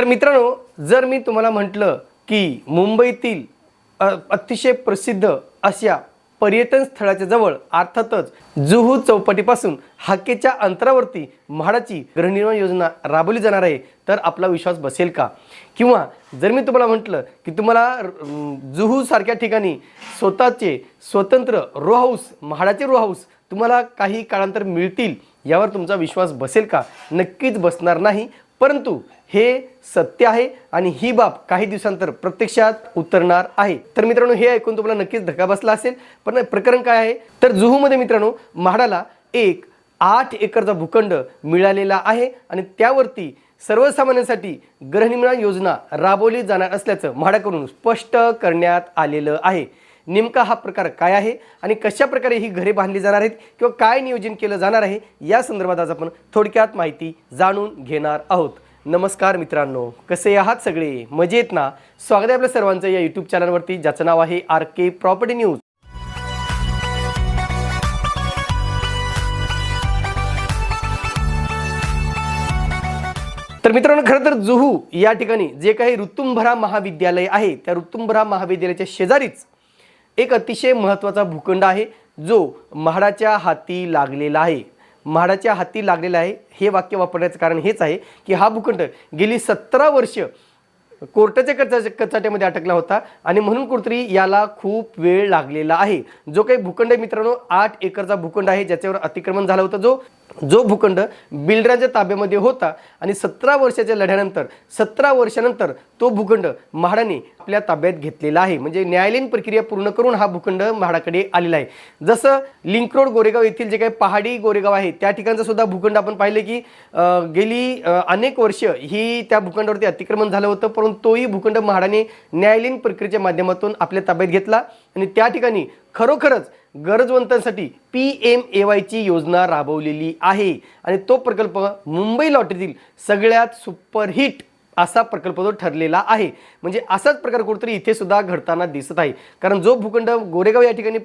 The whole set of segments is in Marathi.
तर मित्रांनो जर मी तुम्हाला म्हटलं की मुंबईतील अतिशय प्रसिद्ध अशा पर्यटन स्थळाच्या जवळ अर्थातच जुहू चौपाटीपासून हाकेच्या अंतरावरती म्हाडाची गृहनिर्माण योजना राबवली जाणार आहे तर आपला विश्वास बसेल का? किंवा जर मी तुम्हाला म्हटलं की तुम्हाला जुहूसारख्या ठिकाणी स्वतःचे स्वतंत्र रो हाऊस म्हाडाचे रो हाऊस तुम्हाला काही काळांतर मिळतील यावर तुमचा विश्वास बसेल का? नक्कीच बसणार नाही. परंतु हे सत्य आहे आणि ही बाब काही दिवसांतर प्रत्यक्षात उतरणार आहे. तर मित्रांनो हे ऐकून तुम्हाला नक्कीच धक्का बसला असेल. पण प्रकरण काय आहे? तर जुहूमध्ये मित्रांनो म्हाडाला एक आठ एकरचा भूखंड मिळालेला आहे आणि त्यावरती सर्वसामान्यांसाठी गृहनिर्माण योजना राबवली जाणार असल्याचं म्हाडाकडून स्पष्ट करण्यात आलेलं आहे. नेमका हा प्रकार काय आहे आणि कशा प्रकारे ही घरे बांधली जाणार आहेत किंवा काय नियोजन केलं जाणार आहे या संदर्भात आज आपण थोडक्यात माहिती जाणून घेणार आहोत. नमस्कार मित्रांनो कसे आहात सगळे? मजेत ना? स्वागत आहे आपल्या सर्वांचं या यूट्यूब चॅनलवरती ज्याचं नाव आहे आर के प्रॉपर्टी न्यूज. तर मित्रांनो खरं तर जुहू या ठिकाणी जे काही ऋतुंभरा महाविद्यालय आहे त्या ऋतुंभरा महाविद्यालयाच्या शेजारीच एक अतिशय महत्त्वाचा भूखंड आहे जो म्हाडाच्या हाती लागलेला आहे. म्हाडाच्या हाती लागलेला आहे हे वाक्य वापरण्याचं कारण हेच आहे की हा भूखंड गेली सतरा वर्ष कोर्टाच्या कचा कचाट्यामध्ये अटकला होता आणि म्हणून कुठतरी याला खूप वेळ लागलेला आहे. जो काही भूखंड आहे मित्रांनो आठ एकरचा भूखंड आहे ज्याच्यावर अतिक्रमण झालं होतं. जो जो भूखंड बिल्डरांच्या ताब्यामध्ये होता आणि सतरा वर्षाच्या लढ्यानंतर सतरा वर्षानंतर तो भूखंड म्हाडाने आपल्या ताब्यात घेतलेला आहे. म्हणजे न्यायालयीन प्रक्रिया पूर्ण करून हा भूखंड म्हाडाकडे आलेला आहे. जसं लिंक रोड गोरेगाव येथील जे काही पहाडी गोरेगाव आहे त्या ठिकाणचं सुद्धा भूखंड आपण पाहिलं की गेली अनेक वर्ष ही त्या भूखंडावरती अतिक्रमण झालं होतं परंतु तोही भूखंड म्हाडाने न्यायालयीन प्रक्रियेच्या माध्यमातून आपल्या ताब्यात घेतला. आणि त्या ठिकाणी खरोखरच गरजवंतांसाठी पी एम ए वायची योजना राबवलेली आहे. आणि तो प्रकल्प मुंबई लॉटरीतील सगळ्यात सुपरहिट असा प्रकल्प जो ठरलेला आहे. म्हणजे असाच प्रकार कुठेतरी इथे सुद्धा घडताना दिसत आहे. कारण जो भूखंड गोरेगाव या ठिकाणी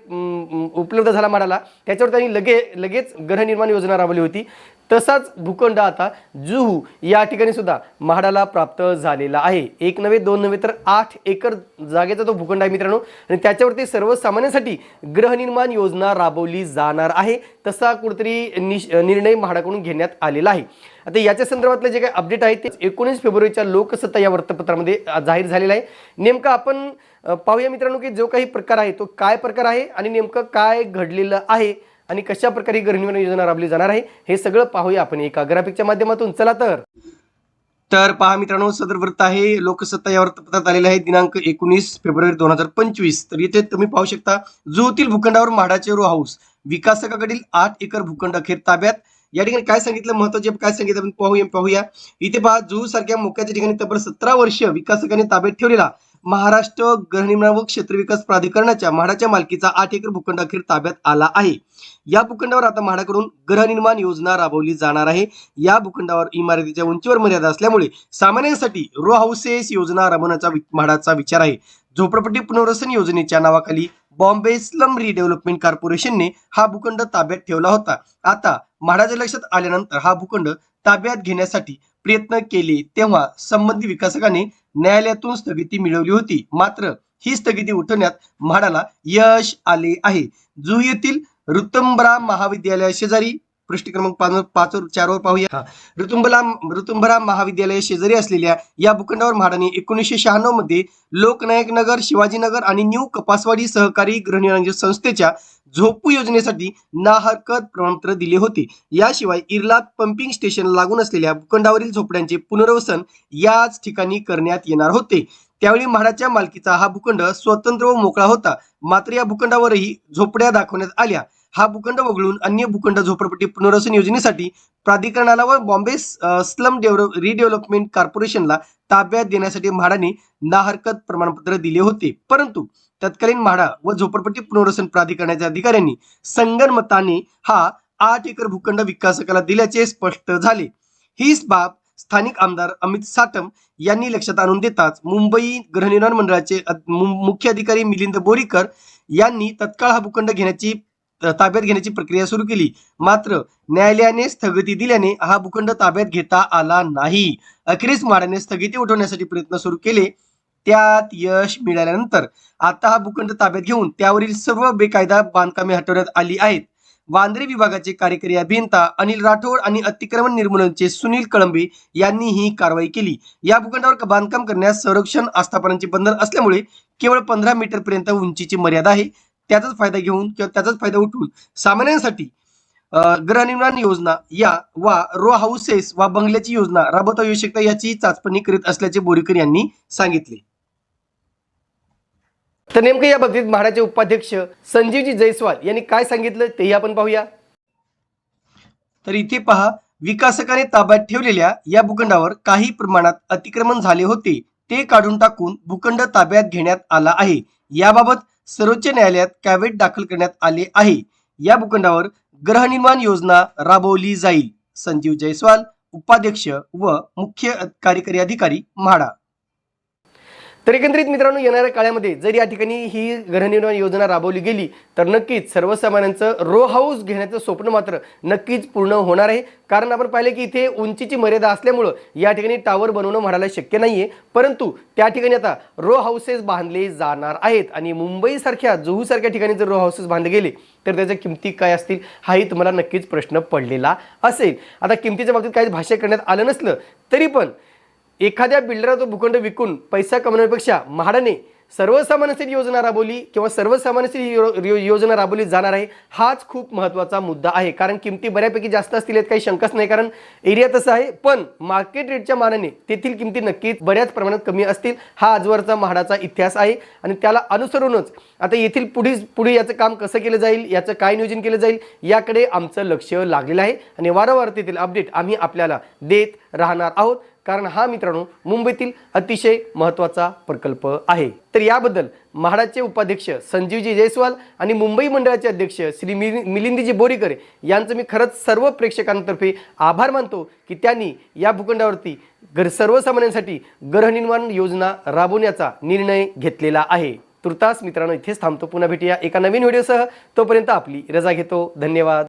उपलब्ध झाला म्हणाला त्याच्यावर त्यांनी लगे लगेच गृहनिर्माण योजना राबवली होती. तसाच भूखंड आता जुहू या ठिकाणी सुद्धा म्हाडाला प्राप्त झालेला आहे. एक नव्हे दोन नव्हे तर आठ एकर जागेचा तो भूखंड आहे मित्रांनो. आणि त्याच्यावरती सर्वसामान्यांसाठी गृहनिर्माण योजना राबवली जाणार आहे. तसा कुठेतरी निश निर्णय म्हाडाकडून घेण्यात आलेला आहे. आता याच्या संदर्भातलं जे काही अपडेट आहे ते एकोणीस फेब्रुवारीच्या लोकसत्ता या वृत्तपत्रामध्ये जाहीर झालेलं आहे. नेमकं आपण पाहूया मित्रांनो की जो काही प्रकार आहे तो काय प्रकार आहे आणि नेमकं काय घडलेलं आहे. आणि कशा प्रकारे गृहनिर्माण योजना राबली जाणार आहे हे सगळं पाहूया आपण एका ग्राफिकच्या माध्यमातून. चला तर. तर पहा मित्रांनो सदर वृत्त आहे. लोकसत्ता या वृत्तपत्रात आलेलं आहे. दिनांक एकोणीस फेब्रुवारी दोन हजार पंचवीस. तर इथे तुम्ही पाहू शकता जुहूतील भूखंडावर म्हाडाचे रो हाऊस. विकासकाकडील आठ एकर भूखंड अखेर ताब्यात. या ठिकाणी काय सांगितलं? महत्त्वाचे काय सांगितलं? आपण पाहूया पाहूया. इथे पहा जुहू सारख्या मोक्याच्या ठिकाणी तब्बल सतरा वर्ष विकासकांनी ताब्यात ठेवलेला. महाराष्ट्र गृहनिर्माण व क्षेत्र विकास प्राधिकरणाच्या म्हाडाच्या मालकीचा आठ एकर भूखंड अखेर ताब्यात आला आहे. या भूखंडावर आता म्हाडाकडून गृहनिर्माण योजना राबवली जाणार आहे. या भूखंडावर इमारतीच्या उंचीवर मर्यादा असल्यामुळे सामान्यांसाठी रो हाऊसेस योजना राबवण्याचा वि- म्हाडाचा विचार आहे. झोपडपट्टी पुनर्वसन योजनेच्या नावाखाली बॉम्बे स्लम रिडेव्हलपमेंट कॉर्पोरेशनने हा भूखंड ताब्यात ठेवला होता. आता म्हाडाच्या लक्षात आल्यानंतर हा भूखंड ताब्यात घेण्यासाठी प्रयत्न केले तेव्हा संबंधित विकासकाने न्यायालयातून स्थगिती मिळवली होती. मात्र ही स्थगिती उठवण्यात म्हाडाला यश आले आहे. जुहू येथील ऋतंबरा महाविद्यालया शेजारी पृष्ठ क्रमांक पाच चारवर पाहूया. ऋतुंबला ऋतुंबरा महाविद्यालय शेजारी असलेल्या या भूखंडावर म्हाडाने एकोणीसशे शहाण्णवमध्ये लोकनायक नगर शिवाजीनगर आणि न्यू कपासवाडी सहकारी गृहनिर्माण संस्थेच्या झोपू योजनेसाठी नाहरकत प्रमाणपत्र दिले होते. याशिवाय इर्लात पंपिंग स्टेशन लागून असलेल्या भूखंडावरील झोपड्यांचे पुनर्वसन याच ठिकाणी करण्यात येणार होते. त्यावेळी म्हाडाच्या मालकीचा हा भूखंड स्वतंत्र व मोकळा होता. मात्र या भूखंडावरही झोपड्या दाखवण्यात आल्या. हा भूखंड वगळून अन्य भूखंड झोपडपट्टी पुनर्वसन योजनेसाठी प्राधिकरणाला व बॉम्बे स्लम डेव्हलप रिडेव्हलपमेंट कॉर्पोरेशनला ताब्यात देण्यासाठी म्हाडाने नाहरकत प्रमाणपत्र दिले होते. परंतु तत्कालीन म्हाडा व झोपडपट्टी पुनर्वसन प्राधिकरणाच्या अधिकाऱ्यांनी संगनमताने हा आठ एकर भूखंड विकासकाला दिल्याचे स्पष्ट झाले. हीच बाब स्थानिक आमदार अमित साटम यांनी लक्षात आणून देताच मुंबई गृहनिर्माण मंडळाचे मुख्य अधिकारी मिलिंद बोरीकर यांनी तत्काळ हा भूखंड घेण्याची ताब्यात घेण्याची प्रक्रिया सुरू केली. मात्र न्यायालयाने स्थगिती दिल्याने हा भूखंड ताब्यात घेता आला नाही. अखेरीस म्हाडाने स्थगिती उठवण्यासाठी प्रयत्न सुरू केले. त्यात यश मिळाल्यानंतर आता हा भूखंड ताब्यात घेऊन त्यावरील सर्व बेकायदा बांधकामे हटवण्यात आली आहेत. वांद्रे विभागाचे कार्यकारी अभियंता अनिल राठोड आणि अतिक्रमण निर्मूलनचे सुनील कळंबे यांनी ही कारवाई केली. या भूखंडावर बांधकाम करण्यास संरक्षण आस्थापनांचे बंधन असल्यामुळे केवळ पंधरा मीटर पर्यंत उंचीची मर्यादा आहे. त्याचाच फायदा घेऊन किंवा त्याचाच फायदा उठवून सामान्यांसाठी गृहनिर्माण योजना या वा रो हाऊसेस वा बंगल्याची योजना राबवता येऊ शकता याची चाचपणी करीत असल्याचे बोरीकर यांनी सांगितले. तर नेमकं या बाबतीत म्हाडाचे उपाध्यक्ष संजीवजी जयस्वाल यांनी काय सांगितलं तेही आपण पाहूया. तर इथे पहा विकासकाने ताब्यात ठेवलेल्या या भूखंडावर काही प्रमाणात अतिक्रमण झाले होते. ते काढून टाकून भूखंड ताब्यात घेण्यात आला आहे. याबाबत सर्वोच्च न्यायालयात कॅवेट दाखल करण्यात आले आहे. या भूखंडावर गृहनिर्माण योजना राबवली जाईल. संजीव जयस्वाल उपाध्यक्ष व मुख्य कार्यकारी अधिकारी म्हाडा. तर एकंदरीत मित्रांनो येणाऱ्या काळामध्ये जर या ठिकाणी ही गृहनिर्माण योजना राबवली गेली तर नक्कीच सर्वसामान्यांचं रो हाऊस घेण्याचं स्वप्न मात्र नक्कीच पूर्ण होणार आहे. कारण आपण पाहिलं की इथे उंचीची मर्यादा असल्यामुळं या ठिकाणी टावर बनवणं म्हणायला शक्य नाही आहे परंतु त्या ठिकाणी आता रो हाऊसेस बांधले जाणार आहेत आणि मुंबईसारख्या जुहूसारख्या ठिकाणी जर रो हाऊसेस बांधले गेले तर त्याच्या किमती काय असतील हाही तुम्हाला नक्कीच प्रश्न पडलेला असेल. आता किमतीच्या बाबतीत काही भाष्य करण्यात आलं नसलं तरी पण एखाद्या बिल्डरला तो भूखंड विकून पैसा कमवण्यापेक्षा म्हाडाने सर्वसामान्यांसाठी योजना राबवली किंवा सर्वसामान्यांसाठी यो- योजना राबवली जाणार आहे हाच खूप महत्त्वाचा मुद्दा आहे. कारण किमती बऱ्यापैकी जास्त असतील यात काही शंकाच नाही. कारण एरिया तसा आहे पण मार्केट रेटच्या मानाने तेथील किमती नक्कीच बऱ्याच प्रमाणात कमी असतील हा आजवरचा म्हाडाचा इतिहास आहे. आणि त्याला अनुसरूनच आता येथील पुढे पुढे याचं काम कसं केलं जाईल याचं काय नियोजन केलं जाईल याकडे आमचं लक्ष लागलेलं आहे. आणि वारंवार तेथील अपडेट आम्ही आपल्याला देत राहणार आहोत. कारण हा मित्रांनो मुंबईतील अतिशय महत्त्वाचा प्रकल्प आहे. तर याबद्दल म्हाडाचे उपाध्यक्ष संजीवजी जयस्वाल आणि मुंबई मंडळाचे अध्यक्ष श्री मिलि बोरीकर यांचं मी खरंच सर्व प्रेक्षकांतर्फे आभार मानतो की त्यांनी या भूखंडावरती घर सर्वसामान्यांसाठी गृहनिर्माण योजना राबवण्याचा निर्णय घेतलेला आहे. तुर्तास मित्रांनो इथेच थांबतो. पुन्हा भेटूया एका नवीन व्हिडिओसह. तोपर्यंत आपली रजा घेतो. धन्यवाद.